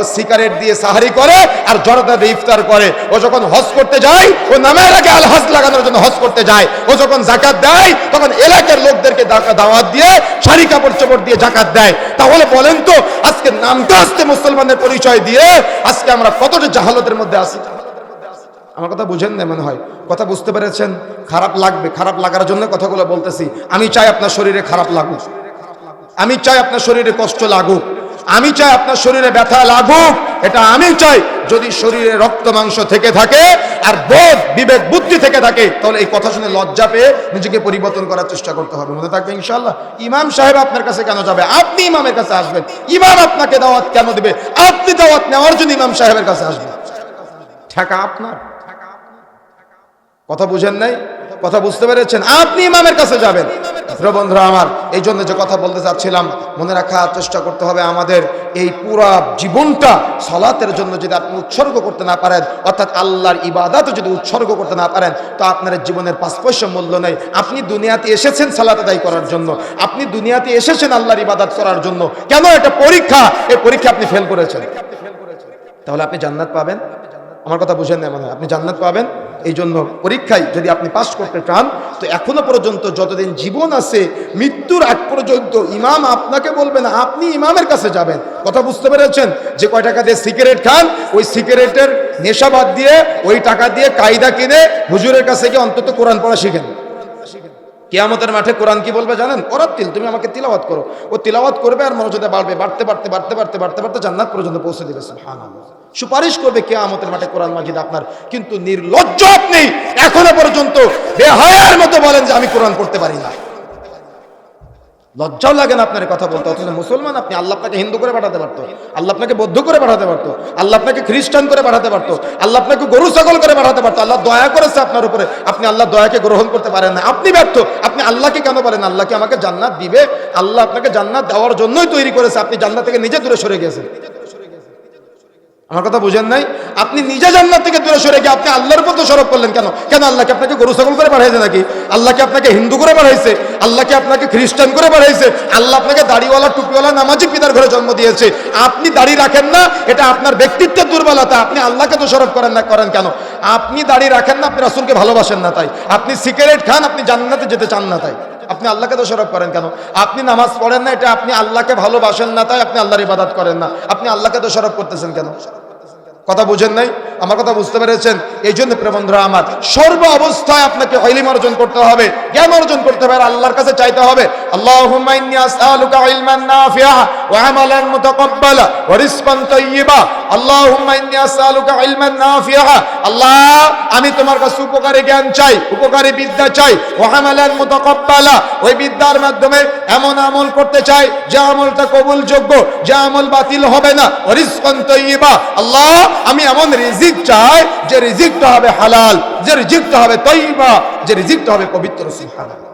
ও cigarette দিয়ে সাহারি করে আর দিয়ে ইফতার করে। ও যখন হজ করতে যায়, ও নামের আগে আল হজ লাগানোর জন্য হজ করতে যায়। ও যখন জাকাত দেয়, তখন এলাকার লোকদেরকে দাওয়াত দিয়ে শাড়ি, কাপড় চোপড় দিয়ে জাকাত দেয়। তাহলে বলেন তো, আজকে নামতে আসতে মুসলমানের পরিচয় দিয়ে আজকে আমরা কতটা জাহালতের মধ্যে আসি আমার কথা বুঝেন না মনে হয়। কথা বুঝতে পেরেছেন? খারাপ লাগবে, খারাপ লাগার জন্য কথাগুলো বলতেছি। আমি চাই আপনার শরীরে খারাপ লাগুক। আমি চাই আপনার শরীরে কষ্ট লাগুক। আমি চাই আপনার শরীরে ব্যথা লাগুক, এটা আমি চাই। যদি শরীরে রক্ত মাংস থেকে থাকে আর বোধ, বিবেক, বুদ্ধি থেকে থাকে, তাহলে এই কথা শুনে লজ্জা পেয়ে নিজেকে পরিবর্তন করার চেষ্টা করতে হবে। মনে থাকবে ইনশাল্লাহ ইমাম সাহেব আপনার কাছে কেন যাবে? আপনি ইমামের কাছে আসবেন। ইমাম আপনাকে দাওয়াত কেন দিবে? আপনি দাওয়াত নেওয়ার জন্য ইমাম সাহেবের কাছে আসবেন। ঠেকা আপনার। কথা বুঝেন নাই? কথা বুঝতে পেরেছেন? আপনি ইমামের কাছে যাবেন। বন্ধুরা আমার, এই জন্য যে কথা বলতে চাচ্ছিলাম, মনে রাখার চেষ্টা করতে হবে আমাদের এই পুরা জীবনটা সলাতের জন্য যদি আপনি উৎসর্গ করতে না পারেন, অর্থাৎ আল্লাহর ইবাদত যদি উৎসর্গ করতে না পারেন, তো আপনার জীবনের পাঁচ পয়সা মূল্য নেই। আপনি দুনিয়াতে এসেছেন সালাত আদায় করার জন্য। আপনি দুনিয়াতে এসেছেন আল্লাহর ইবাদাত করার জন্য। কেন এটা পরীক্ষা? এই পরীক্ষা আপনি ফেল করেছেন। তাহলে আপনি জান্নাত পাবেন? আমার কথা বুঝেন না মনে আপনি জান্নাত পাবেন? এই জন্য পরীক্ষায় যদি আপনি পাশ করতে চান, তো এখনও পর্যন্ত যতদিন জীবন আছে, মৃত্যুর আগ পর্যন্ত ইমাম আপনাকে বলবেন, আপনি ইমামের কাছে যাবেন। কথা বুঝতে পেরেছেন? যে কয় টাকা দিয়ে সিগারেট খান, ওই সিগারেটের নেশা বাদ দিয়ে, ওই টাকা দিয়ে কায়দা কিনে হুজুরের কাছে গিয়ে অন্তত কোরআন পড়া শিখেন। কেয়ামতের মাঠে কোরআন কি বলবে জানেন? ওরা তিল, তুমি আমাকে তিলাওয়াত করো। ও তিলাওয়াত করবে আর মনোযোগে বাড়বে, বাড়তে বাড়তে বাড়তে বাড়তে বাড়তে বাড়তে জান্নাত পর্যন্ত পৌঁছে দিবে হ্যাঁ সুপারিশ করবে কেয়ামতের মাঠে কোরআন মাজিদ আপনার। কিন্তু নির্লজ্জ আপনি এখনও পর্যন্ত বেহায়ার মতো বলেন যে আমি কোরআন পড়তে পারি না। লজ্জাও লাগে না আপনার কথা বলতে, অথচ মুসলমান আপনি আল্লাহ আপনাকে হিন্দু করে পাঠাতে পারতো, আল্লাহ আপনাকে বৌদ্ধ করে পাঠাতে পারতো, আল্লাহ আপনাকে খ্রিস্টান করে পাঠাতে পারতো, আল্লাহ আপনাকে গরু, ছাগল করে পাঠাতে পারতো, আল্লাহ দয়া করেছে আপনার উপরে, আপনি আল্লাহ দয়াকে গ্রহণ করতে পারেন না, আপনি ব্যর্থ, আপনি আল্লাহকে কেন বলেন আল্লাহকে আমাকে জান্নাত দিবে? আল্লাহ আপনাকে জান্নাত দেওয়ার জন্যই তৈরি করেছে, আপনি জান্নাত থেকে নিজে দূরে সরে গেছেন আমার কথা বুঝেন নাই? আপনি নিজে জান্নাত থেকে দূরে সরে গিয়ে আপনি আল্লাহর মতো সরব করলেন কেন? কেন আল্লাহকে আপনাকে গরু, ছাগল করে পাঠাইছে নাকি? আল্লাহকে আপনাকে হিন্দু করে পাঠাইছে? আল্লাহকে আপনাকে খ্রিস্টান করে পাঠাইছে? আল্লাহ আপনাকে দাড়িওয়ালা, টুপিওয়ালা, নামাজি পিতার ঘরে জন্ম দিয়েছে। আপনি দাড়ি রাখেন না, এটা আপনার ব্যক্তিত্বের দুর্বলতা। আপনি আল্লাহকে তো সরব করেন না, করেন কেন? আপনি দাড়ি রাখেন না, আপনি রাসুলকে ভালোবাসেন না তাই। আপনি সিগারেট খান, আপনি জান্নাতে যেতে চান না তাই। আপনি আল্লাহকে দোষারোপ করেন কেন? আপনি নামাজ পড়েন না, এটা আপনি আল্লাহকে ভালোবাসেন না তাই আপনি আল্লাহর ইবাদত করেন না। আপনি আল্লাহকে দোষারোপ করতেছেন কেন? কথা বুঝেন নাই? আমার কথা বুঝতে পেরেছেন? এই জন্য প্রেমন্ধরা আমার, সর্ব অবস্থায় আপনাকে হলিম অর্জন করতে হবে, জ্ঞান অর্জন করতে হবে আল্লাহর কাছে চাইতে হবে। আল্লাহ ওয়া আল্লাহ, আমি তোমার কাছে উপকারী জ্ঞান চাই, উপকারী বিদ্যা চাই ওই বিদ্যার মাধ্যমে এমন আমল করতে চাই, যে আমলটা কবুলযোগ্য, যে আমল বাতিল হবে না। রিজকান আল্লাহ, আমি এমন রিজিক চাই, যে রিজিকটা হবে হালাল, যে রিজিকটা হবে তৈবা যে রিজিকটা হবে পবিত্র সুবহানাল্লাহ।